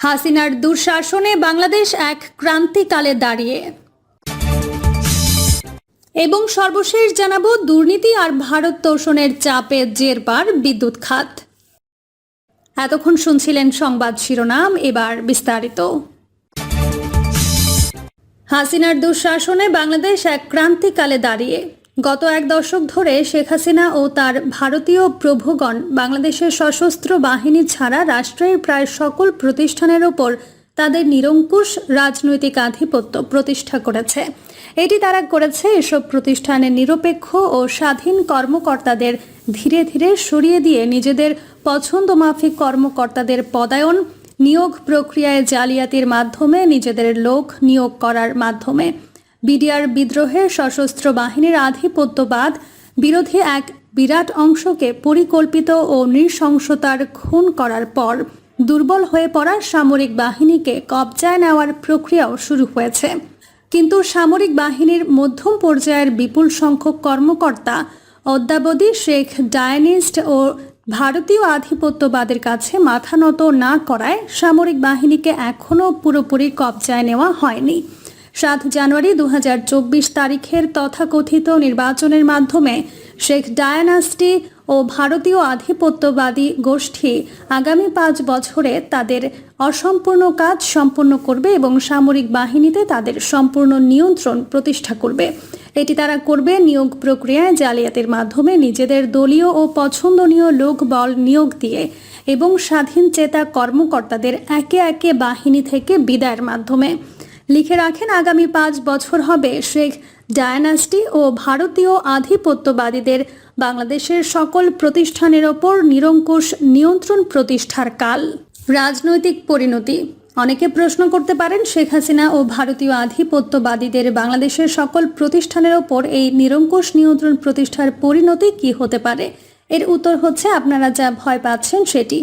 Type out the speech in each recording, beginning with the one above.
হাসিনার দুঃশাসনে বাংলাদেশ এক ক্রান্তিকালে দাঁড়িয়ে। এবং সর্বশেষ জানাব, দুর্নীতি আর ভারত তোষণের চাপে জেরবার বিদ্যুৎ খাত। এতক্ষণ শুনছিলেন সংবাদ শিরোনাম, এবার বিস্তারিত। হাসিনার দুঃশাসনে বাংলাদেশ এক ক্রান্তিকালে দাঁড়িয়ে। গত এক দশক ধরে শেখ হাসিনা ও তার ভারতীয় প্রভুগণ বাংলাদেশের সশস্ত্র বাহিনী ছাড়া রাষ্ট্রের প্রায় সকল প্রতিষ্ঠানের ওপর তাদের নিরঙ্কুশ রাজনৈতিক আধিপত্য প্রতিষ্ঠা করেছে। এটি তারা করেছে এসব প্রতিষ্ঠানের নিরপেক্ষ ও স্বাধীন কর্মকর্তাদের ধীরে ধীরে সরিয়ে দিয়ে নিজেদের পছন্দমাফিক কর্মকর্তাদের পদায়ন, নিয়োগ প্রক্রিয়ায় জালিয়াতির মাধ্যমে নিজেদের লোক নিয়োগ করার মাধ্যমে। বিডিআর বিদ্রোহে সশস্ত্র বাহিনীর আধিপত্যবাদ বিরোধী এক বিরাট অংশকে পরিকল্পিত ও নৃশংসতার খুন করার পর দুর্বল হয়ে পড়া সামরিক বাহিনীকে কবজায় নেওয়ার প্রক্রিয়াও শুরু হয়েছে। কিন্তু সামরিক বাহিনীর মধ্যম পর্যায়ের বিপুল সংখ্যক কর্মকর্তা, অদ্যাবধি শেখ ডায়নিস্ট ও ভারতীয় আধিপত্যবাদের কাছে মাথা নত না করায় সামরিক বাহিনীকে এখনও পুরোপুরি কবজায় নেওয়া হয়নি। সাত জানুয়ারি দু হাজার চব্বিশ তারিখের তথাকথিত নির্বাচনের মাধ্যমে শেখ ডায়ানাস্টি ও ভারতীয় আধিপত্যবাদী গোষ্ঠী আগামী পাঁচ বছরে তাদের অসম্পূর্ণ কাজ সম্পন্ন করবে এবং সামরিক বাহিনীতে তাদের সম্পূর্ণ নিয়ন্ত্রণ প্রতিষ্ঠা করবে। এটি তারা করবে নিয়োগ প্রক্রিয়ায় জালিয়াতির মাধ্যমে নিজেদের দলীয় ও পছন্দনীয় লোক বল নিয়োগ দিয়ে এবং স্বাধীন চেতা কর্মকর্তাদের একে একে বাহিনী থেকে বিদায়ের মাধ্যমে। লিখে রাখেন, আগামী পাঁচ বছর হবে শেখ ডায়নাস্টি ও ভারতীয় আধিপত্যবাদীদের। বাংলাদেশের সকল প্রতিষ্ঠানের ওপর নিরঙ্কুশ নিয়ন্ত্রণ প্রতিষ্ঠার কাল। রাজনৈতিক পরিণতি। অনেকে প্রশ্ন করতে পারেন, শেখ হাসিনা ও ভারতীয় আধিপত্যবাদীদের বাংলাদেশের সকল প্রতিষ্ঠানের ওপর এই নিরঙ্কুশ নিয়ন্ত্রণ প্রতিষ্ঠার পরিণতি কি হতে পারে? এর উত্তর হচ্ছে, আপনারা যা ভয় পাচ্ছেন সেটি।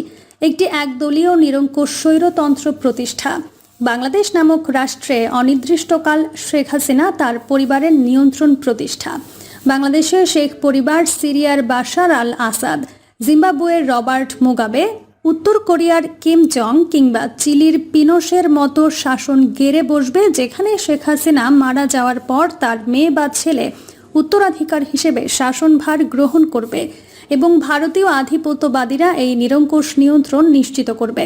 একটি একদলীয় নিরঙ্কুশ স্বৈরতন্ত্র প্রতিষ্ঠা। বাংলাদেশ নামক রাষ্ট্রে অনির্দিষ্টকাল শেখ হাসিনা তার পরিবারের নিয়ন্ত্রণ প্রতিষ্ঠা। বাংলাদেশের শেখ পরিবার সিরিয়ার বাশার আল আসাদ জিম্বাবুয়ের রবার্ট মুগাবে, উত্তর কোরিয়ার কিম জং কিংবা চিলির পিনোসের মতো শাসন গেড়ে বসবে যেখানে শেখ হাসিনা মারা যাওয়ার পর তার মেয়ে বা ছেলে উত্তরাধিকার হিসেবে শাসনভার গ্রহণ করবে এবং ভারতীয় আধিপত্যবাদীরা এই নিরঙ্কুশ নিয়ন্ত্রণ নিশ্চিত করবে।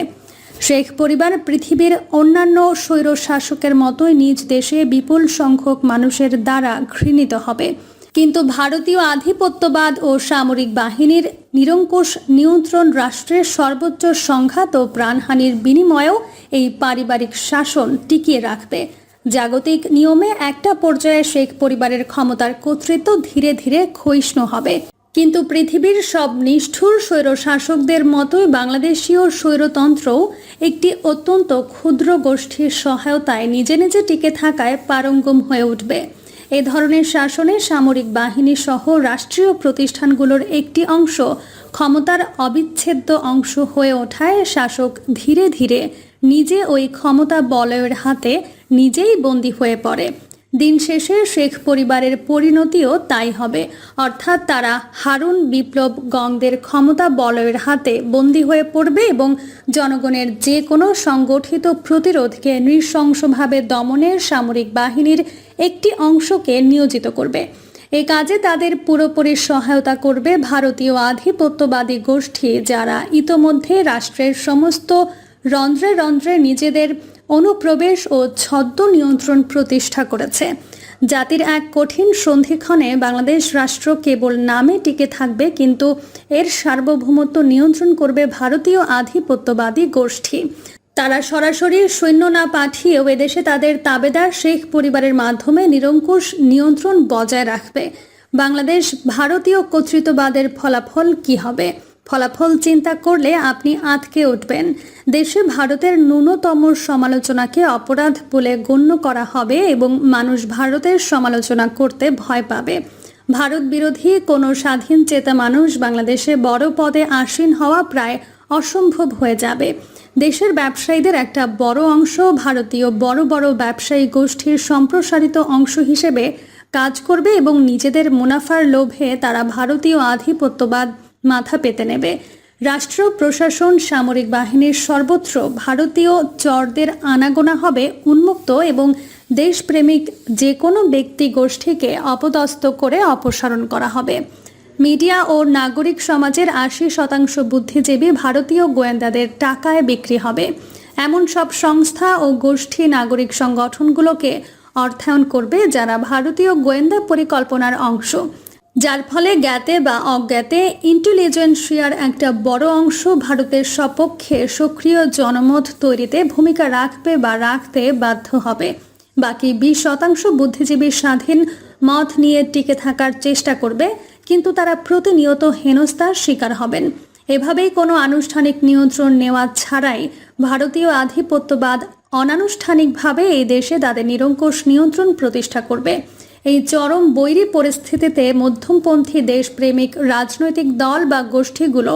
শেখ পরিবার পৃথিবীর অন্যান্য স্বৈর শাসকের মতোই নিজ দেশে বিপুল সংখ্যক মানুষের দ্বারা ঘৃণিত হবে। কিন্তু ভারতীয় আধিপত্যবাদ ও সামরিক বাহিনীর নিরঙ্কুশ নিয়ন্ত্রণ রাষ্ট্রের সর্বোচ্চ সংঘাত ও প্রাণহানির বিনিময়েও এই পারিবারিক শাসন টিকিয়ে রাখবে। জাগতিক নিয়মে একটা পর্যায়ে শেখ পরিবারের ক্ষমতার কর্তৃত্ব ধীরে ধীরে ক্ষয়িষ্ণু হবে। কিন্তু পৃথিবীর সব নিষ্ঠুর স্বৈর শাসকদের মতোই বাংলাদেশীয় স্বৈরতন্ত্রও একটি অত্যন্ত ক্ষুদ্র গোষ্ঠীর সহায়তায় নিজে নিজে টিকে থাকায় পারঙ্গম হয়ে উঠবে। এ ধরনের শাসনে সামরিক বাহিনী সহ রাষ্ট্রীয় প্রতিষ্ঠানগুলোর একটি অংশ ক্ষমতার অবিচ্ছেদ্য অংশ হয়ে ওঠায়। শাসক ধীরে ধীরে নিজে ওই ক্ষমতা বলয়ের হাতে নিজেই বন্দী হয়ে পড়ে। দিন শেষে শেখ পরিবারের পরিণতিও তাই হবে। অর্থাৎ তারা হারুন বিপ্লব গংদের ক্ষমতা বলয়ের হাতে বন্দী হয়ে পড়বে এবং জনগণের যে কোনো সংগঠিত প্রতিরোধকে নৃশংসভাবে দমনের সামরিক বাহিনীর একটি অংশকে নিয়োজিত করবে। এ কাজে তাদের পুরোপুরি সহায়তা করবে ভারতীয় আধিপত্যবাদী গোষ্ঠী যারা ইতোমধ্যে রাষ্ট্রের সমস্ত রন্ধ্রে রন্ধ্রে নিজেদের অনুপ্রবেশ ও ছদ্ম নিয়ন্ত্রণ প্রতিষ্ঠা করেছে। জাতির এক কঠিন সন্ধিক্ষণে বাংলাদেশ রাষ্ট্র কেবল নামে টিকে থাকবে, কিন্তু এর সার্বভৌমত্ব নিয়ন্ত্রণ করবে ভারতীয় আধিপত্যবাদী গোষ্ঠী। তারা সরাসরি সৈন্য না পাঠিয়েও এদেশে তাদের তাবেদার শেখ পরিবারের মাধ্যমে নিরঙ্কুশ নিয়ন্ত্রণ বজায় রাখবে। বাংলাদেশ ভারতীয় কর্তৃত্ববাদের ফলাফল কি হবে? ফলাফল চিন্তা করলে আপনি আঁতকে উঠবেন। দেশে ভারতের ন্যূনতম সমালোচনাকে অপরাধ বলে গণ্য করা হবে এবং মানুষ ভারতের সমালোচনা করতে ভয় পাবে। ভারত বিরোধী কোনো স্বাধীন চেতা মানুষ বাংলাদেশে বড় পদে আসীন হওয়া প্রায় অসম্ভব হয়ে যাবে। দেশের ব্যবসায়ীদের একটা বড় অংশ ভারতীয় বড় বড় ব্যবসায়ী গোষ্ঠীর সম্প্রসারিত অংশ হিসেবে কাজ করবে এবং নিজেদের মুনাফার লোভে তারা ভারতীয় আধিপত্যবাদ মাথা পেতে নেবে। রাষ্ট্র, প্রশাসন, সামরিক বাহিনীর সর্বত্র ভারতীয় চরদের আনাগোনা হবে উন্মুক্ত এবং দেশপ্রেমিক যে কোনো ব্যক্তি গোষ্ঠীকে অপদস্থ করে অপসারণ করা হবে। মিডিয়া ও নাগরিক সমাজের আশি শতাংশ বুদ্ধিজীবী ভারতীয় গোয়েন্দাদের টাকায় বিক্রি হবে। এমন সব সংস্থা ও গোষ্ঠী নাগরিক সংগঠনগুলোকে অর্থায়ন করবে যারা ভারতীয় গোয়েন্দা পরিকল্পনার অংশ। যার ফলে জ্ঞাতে বা অজ্ঞাতে ইন্টেলিজেন্সিয়ার একটা বড় অংশ ভারতের সপক্ষে সক্রিয় জনমত তৈরিতে ভূমিকা রাখবে বা রাখতে বাধ্য হবে। বাকি বিশ শতাংশ বুদ্ধিজীবী স্বাধীন মত নিয়ে টিকে থাকার চেষ্টা করবে, কিন্তু তারা প্রতিনিয়ত হেনস্থার শিকার হবেন। এভাবেই কোনো আনুষ্ঠানিক নিয়ন্ত্রণ নেওয়া ছাড়াই ভারতীয় আধিপত্যবাদ অনানুষ্ঠানিকভাবে এই দেশে তাদের নিরঙ্কুশ নিয়ন্ত্রণ প্রতিষ্ঠা করবে। এই চরম বৈরী পরিস্থিতিতে মধ্যমপন্থী দেশপ্রেমিক রাজনৈতিক দল বা গোষ্ঠীগুলো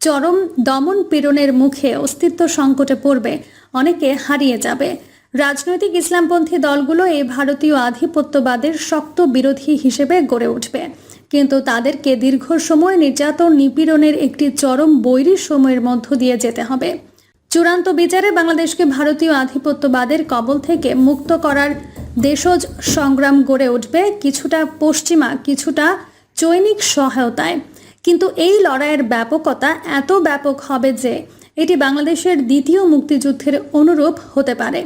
চরম দমন পীড়নের মুখে অস্তিত্ব সংকটে পড়বে, অনেকে হারিয়ে যাবে। রাজনৈতিক ইসলামপন্থী দলগুলো এই ভারতীয় আধিপত্যবাদের শক্ত বিরোধী হিসেবে গড়ে উঠবে। কিন্তু তাদেরকে দীর্ঘ সময় নির্যাতন নিপীড়নের একটি চরম বৈরী সময়ের মধ্য দিয়ে যেতে হবে। চূড়ান্ত বিচারে বাংলাদেশকে ভারতীয় আধিপত্যবাদের কবল থেকে মুক্ত করার দেশজ সংগ্রাম গড়ে উঠবে কিছুটা পশ্চিমা, কিছুটা চৈনিক সহায়তায়। কিন্তু এই লড়াইয়ের ব্যাপকতা এত ব্যাপক হবে যে এটি বাংলাদেশের দ্বিতীয় মুক্তিযুদ্ধের অনুরূপ হতে পারে।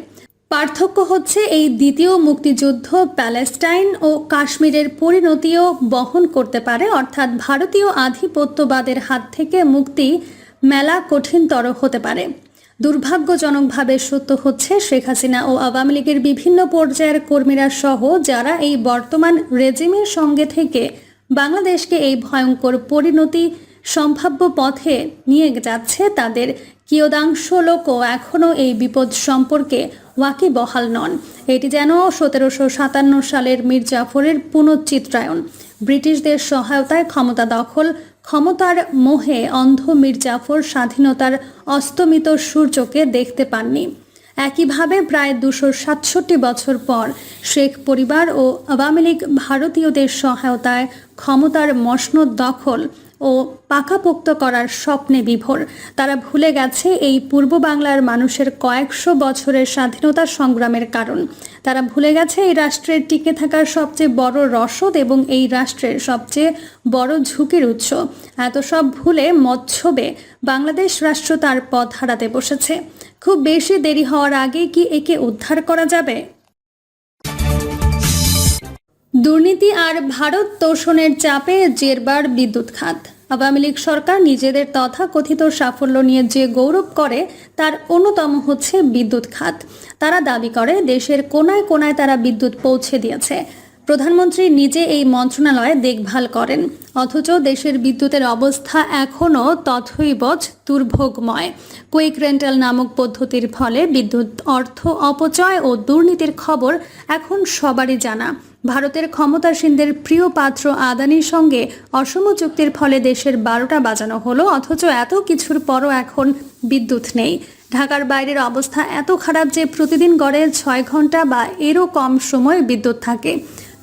পার্থক্য হচ্ছে এই দ্বিতীয় মুক্তিযুদ্ধ প্যালেস্টাইন ও কাশ্মীরের পরিণতিও বহন করতে পারে, অর্থাৎ ভারতীয় আধিপত্যবাদের হাত থেকে মুক্তি মেলা কঠিনতর হতে পারে। দুর্ভাগ্যজনকভাবে সত্য হচ্ছে, শেখ হাসিনা ও আওয়ামী লীগের বিভিন্ন পর্যায়ের কর্মীরা সহ যারা এই বর্তমান রেজিমের সঙ্গে থেকে বাংলাদেশকে এই ভয়ঙ্কর পরিণতি সম্ভাব্য পথে নিয়ে যাচ্ছে, তাদের কিয়দাংশ লোকও এখনও এই বিপদ সম্পর্কে ওয়াকিবহাল নন। এটি যেন সতেরোশো সাতান্ন সালের মীর জাফরের পুনশ্চিত্রায়ন ব্রিটিশদের সহায়তায় ক্ষমতা দখল ক্ষমতার মোহে অন্ধ মীর জাফর স্বাধীনতার অস্তমিত সূর্যকে দেখতে পাননি। একইভাবে প্রায় দুশো সাতষট্টি বছর পর শেখ পরিবার ও আওয়ামী লীগ ভারতীয়দের সহায়তায় ক্ষমতার মসনদ দখল ও পাকাপোক্ত করার স্বপ্নে বিভোর। তারা ভুলে গেছে এই পূর্ব বাংলার মানুষের কয়েকশো বছরের স্বাধীনতা সংগ্রামের কারণ। তারা ভুলে গেছে এই রাষ্ট্রের টিকে থাকার সবচেয়ে বড় রসদ এবং এই রাষ্ট্রের সবচেয়ে বড় ঝুঁকির উৎস। এত সব ভুলে মৎস্যবে বাংলাদেশ রাষ্ট্র তার পথ হারাতে বসেছে। খুব বেশি দেরি হওয়ার আগে কি একে উদ্ধার করা যাবে? দুর্নীতি আর ভারত তোষণের চাপে জেরবার বিদ্যুৎ খাত। আওয়ামী লীগ সরকার নিজেদের তথাকথিত সাফল্য নিয়ে যে গৌরব করে, তার অন্যতম হচ্ছে বিদ্যুৎ খাত। তারা দাবি করে, দেশের কোনায় কোনায় তারা বিদ্যুৎ পৌঁছে দিয়েছে। প্রধানমন্ত্রী নিজে এই মন্ত্রণালয়ে দেখভাল করেন। অথচ দেশের বিদ্যুতের অবস্থা এখনও তথৈবচ দুর্ভোগময়। কুইক রেন্টাল নামক পদ্ধতির ফলে বিদ্যুৎ অর্থ অপচয় ও দুর্নীতির খবর এখন সবারই জানা। ভারতের ক্ষমতাসীনদের প্রিয় পাত্র আদানির সঙ্গে অসম চুক্তির ফলে দেশের বারোটা বাজানো হলো, অথচ এত কিছুর পরও এখন বিদ্যুৎ নেই। ঢাকার বাইরের অবস্থা এত খারাপ যে প্রতিদিন গড়ে ছয় ঘণ্টা বা এরও কম সময় বিদ্যুৎ থাকে।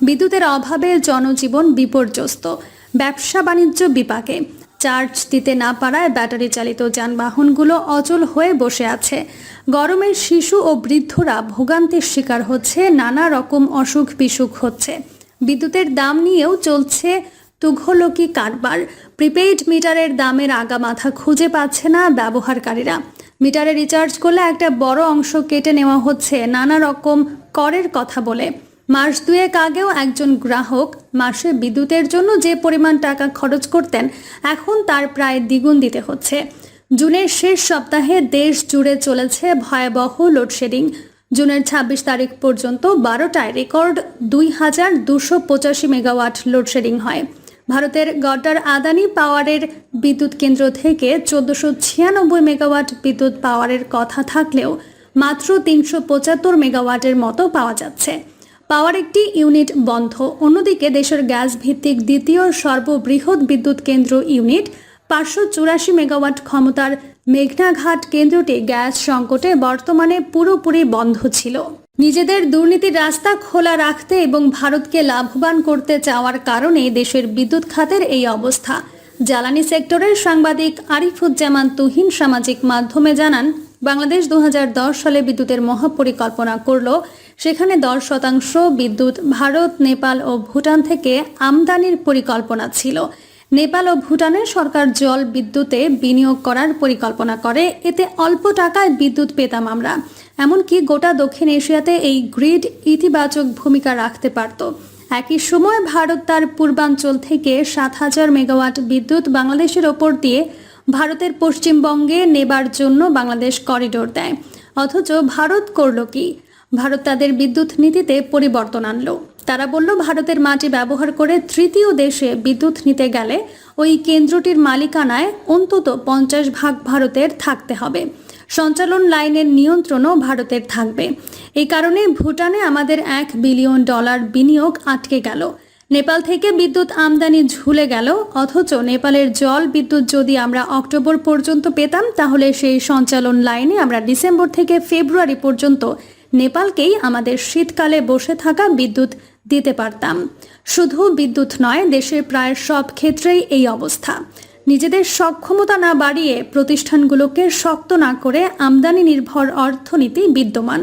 বিদ্যুতের অভাবে জনজীবন বিপর্যস্ত। ব্যবসা বাণিজ্য বিপাকে। চার্জ দিতে না পারায় ব্যাটারি চালিত যানবাহনগুলো অচল হয়ে বসে আছে। গরমের শিশু ও বৃদ্ধরা ভোগান্তির শিকার হচ্ছে, নানা রকম অসুখ বিসুখ হচ্ছে। বিদ্যুতের দাম নিয়েও চলছে তুঘলকি কারবার। প্রিপেইড মিটারের দামের আগা মাথা খুঁজে পাচ্ছে না ব্যবহারকারীরা। মিটারে রিচার্জ করলে একটা বড় অংশ কেটে নেওয়া হচ্ছে নানা রকম করের কথা বলে। মাস দুয়েক আগেও একজন গ্রাহক মাসে বিদ্যুতের জন্য যে পরিমাণ টাকা খরচ করতেন, এখন তার প্রায় দ্বিগুণ দিতে হচ্ছে। জুনের শেষ সপ্তাহে দেশ জুড়ে চলেছে ভয়াবহ লোডশেডিং। জুনের ছাব্বিশ তারিখ পর্যন্ত বারোটায় রেকর্ড দুই হাজার দুশো পঁচাশি মেগাওয়াট লোডশেডিং হয়। ভারতের গড্ডার আদানি পাওয়ারের বিদ্যুৎ কেন্দ্র থেকে চোদ্দশো ছিয়ানব্বই মেগাওয়াট বিদ্যুৎ পাওয়ারের কথা থাকলেও মাত্র তিনশো পঁচাত্তর মেগাওয়াটের মতো পাওয়া যাচ্ছে। পাওয়ার একটি ইউনিট বন্ধ। অন্যদিকে দেশের গ্যাস ভিত্তিক দ্বিতীয় সর্ববৃহৎ বিদ্যুৎ কেন্দ্র ইউনিট, পাঁচশো চুরাশি মেগাওয়াট ক্ষমতার মেঘনাঘাট কেন্দ্রটি গ্যাস সংকটে বর্তমানে পুরোপুরি বন্ধ ছিল। নিজেদের দুর্নীতির রাস্তা খোলা রাখতে এবং ভারতকে লাভবান করতে চাওয়ার কারণে দেশের বিদ্যুৎ খাতের এই অবস্থা। জ্বালানি সেক্টরের সাংবাদিক আরিফুজ্জামান তুহিন সামাজিক মাধ্যমে জানান বাংলাদেশ দু হাজার দশ সালে বিদ্যুতের মহাপরিকল্পনা করল। সেখানে দশ শতাংশ বিদ্যুৎ ভারত, নেপাল ও ভুটান থেকে আমদানির পরিকল্পনা ছিল। নেপাল ও ভুটানের সরকার জল বিদ্যুতে বিনিয়োগ করার পরিকল্পনা করে। এতে অল্প টাকায় বিদ্যুৎ পেতাম আমরা। এমনকি গোটা দক্ষিণ এশিয়াতে এই গ্রিড ইতিবাচক ভূমিকা রাখতে পারত। একই সময় ভারত তার পূর্বাঞ্চল থেকে সাত হাজার মেগাওয়াট বিদ্যুৎ বাংলাদেশের ওপর দিয়ে ভারতের পশ্চিমবঙ্গে নেবার জন্য বাংলাদেশ করিডোর দেয়। অথচ ভারত করল কি? ভারত তাদের বিদ্যুৎ নীতিতে পরিবর্তন আনলো। তারা বলল, ভারতের মাটি ব্যবহার করে তৃতীয় দেশে বিদ্যুৎ নিতে গেলে ওই কেন্দ্রটির মালিকানায় অন্তত পঞ্চাশ ভাগ ভারতের থাকতে হবে। সঞ্চালন লাইনের নিয়ন্ত্রণও ভারতের থাকবে। এই কারণে ভুটানে আমাদের এক বিলিয়ন ডলার বিনিয়োগ আটকে গেল। নেপাল থেকে বিদ্যুৎ আমদানি ঝুলে গেল, অথচ নেপালের জল বিদ্যুৎ যদি আমরা অক্টোবর পর্যন্ত পেতাম, তাহলে সেই সঞ্চালন লাইনে আমরা ডিসেম্বর থেকে ফেব্রুয়ারি পর্যন্ত নেপালকেই আমাদের শীতকালে বসে থাকা বিদ্যুৎ দিতে পারতাম। শুধু বিদ্যুৎ নয়, দেশের প্রায় সব ক্ষেত্রেই এই অবস্থা। নিজেদের সক্ষমতা না বাড়িয়ে প্রতিষ্ঠানগুলোকে শক্ত না করে আমদানি নির্ভর অর্থনীতি বিদ্যমান।